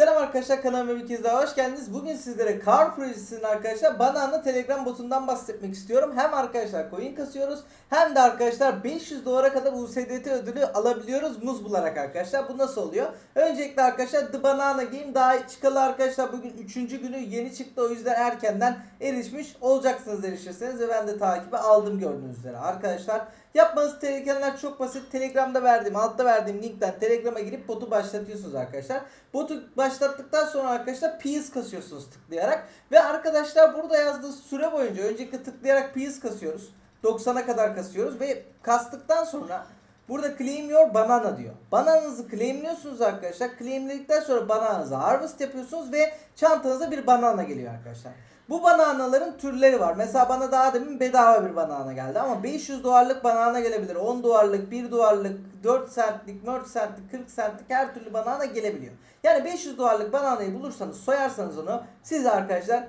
Selam arkadaşlar kanalıma bir kez daha hoş geldiniz. Bugün sizlere Car projesinin arkadaşlar Banana Telegram botundan bahsetmek istiyorum. Hem arkadaşlar coin kasıyoruz hem de arkadaşlar 500 dolara kadar USDT ödülü alabiliyoruz muz bularak arkadaşlar. Bu nasıl oluyor? Öncelikle arkadaşlar The Banana Game daha çıkalı arkadaşlar bugün 3. günü yeni çıktı. O yüzden erkenden erişmiş olacaksınız erişirseniz ve ben de takibi aldım gördüğünüz üzere arkadaşlar. Yapmanız gerekenler çok basit. Telegram'da verdiğim, altta verdiğim linkten Telegram'a girip botu başlatıyorsunuz arkadaşlar. Botu başlattıktan sonra arkadaşlar PS kasıyorsunuz tıklayarak. Ve arkadaşlar burada yazdığı süre boyunca öncelikle tıklayarak PS kasıyoruz. 90'a kadar kasıyoruz ve kastıktan sonra burada claim your banana diyor. Banananızı claimliyorsunuz arkadaşlar. Claimledikten sonra banananızı harvest yapıyorsunuz ve çantanıza bir banana geliyor arkadaşlar. Bu bananaların türleri var. Mesela bana daha demin bedava bir banana geldi ama 500 dolarlık banana gelebilir. 10 dolarlık, 1 dolarlık, 4 centlik, 4 centlik, 40 centlik her türlü banana gelebiliyor. Yani 500 dolarlık bananayı bulursanız, soyarsanız onu siz arkadaşlar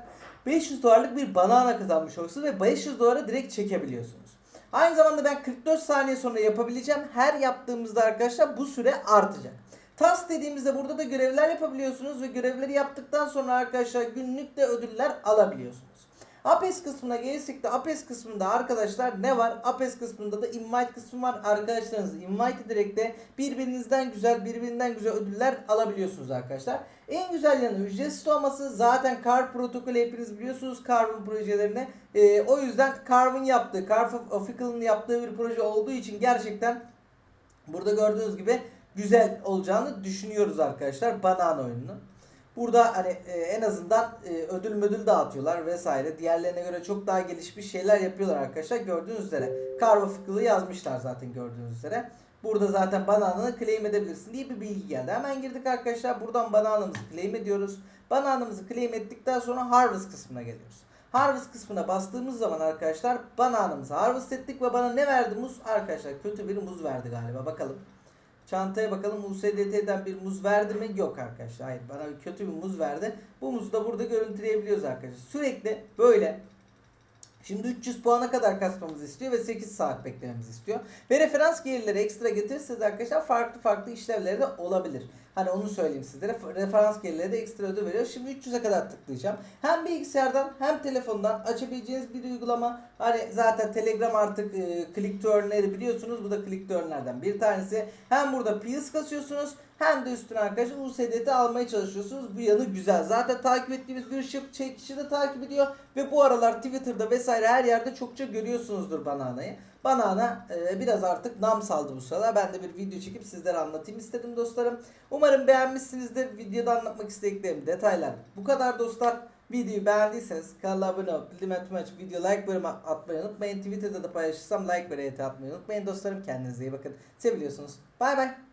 500 dolarlık bir banana kazanmış olursunuz ve 500 dolara direkt çekebiliyorsunuz. Aynı zamanda ben 44 saniye sonra yapabileceğim. Her yaptığımızda arkadaşlar bu süre artacak. Tas dediğimizde burada da görevler yapabiliyorsunuz ve görevleri yaptıktan sonra arkadaşlar günlük de ödüller alabiliyorsunuz. Apes kısmına gelirsek de Apes kısmında arkadaşlar ne var? Apes kısmında da invite kısmı var. Arkadaşlarınızı invite ederek de birbirinizden güzel birbirinden güzel ödüller alabiliyorsunuz arkadaşlar. En güzel yanı ücretsiz olması. Zaten Car protokolü hepiniz biliyorsunuz Carvin projelerini. Ee, o yüzden Carvin yaptığı, Car Official'ın yaptığı bir proje olduğu için gerçekten burada gördüğünüz gibi güzel olacağını düşünüyoruz arkadaşlar Banana oyununu. Burada hani e, en azından e, ödül müdül dağıtıyorlar vesaire. Diğerlerine göre çok daha gelişmiş şeyler yapıyorlar arkadaşlar. Gördüğünüz üzere. Fıkılı yazmışlar zaten gördüğünüz üzere. Burada zaten banananı claim edebilirsin diye bir bilgi geldi. Hemen girdik arkadaşlar. Buradan bananamızı claim ediyoruz. Bananamızı claim ettikten sonra harvest kısmına geliyoruz. Harvest kısmına bastığımız zaman arkadaşlar bananamızı harvest ettik ve bana ne verdi muz? Arkadaşlar kötü bir muz verdi galiba. Bakalım. Çantaya bakalım USDT'den bir muz verdi mi? Yok arkadaşlar. Hayır bana kötü bir muz verdi. Bu muzu da burada görüntüleyebiliyoruz arkadaşlar. Sürekli böyle Şimdi 300 puana kadar kasmamızı istiyor ve 8 saat beklememizi istiyor. Ve referans gelirleri ekstra getirirseniz arkadaşlar farklı farklı işlevleri de olabilir. Hani onu söyleyeyim sizlere. Referans gelirleri de ekstra ödül veriyor. Şimdi 300'e kadar tıklayacağım. Hem bilgisayardan hem telefondan açabileceğiniz bir uygulama. Hani zaten Telegram artık e, click to earn'leri biliyorsunuz. Bu da click to earn'lerden bir tanesi. Hem burada PS kasıyorsunuz hem de üstüne arkadaşlar USDT almaya çalışıyorsunuz. Bu yanı güzel. Zaten takip ettiğimiz bir şık çekişi de takip ediyor. Ve bu aralar Twitter'da vesaire her yerde çokça görüyorsunuzdur Banana'yı. Banana e, biraz artık nam saldı bu sırada. Ben de bir video çekip sizlere anlatayım istedim dostlarım. Umarım beğenmişsinizdir. Videoda anlatmak istediklerim detaylar. Bu kadar dostlar. Videoyu beğendiyseniz kanala abone olup bildirim açıp video like bölümü atmayı unutmayın. Twitter'da da paylaşırsam like ve RT atmayı unutmayın dostlarım. Kendinize iyi bakın. Seviliyorsunuz. Bay bay.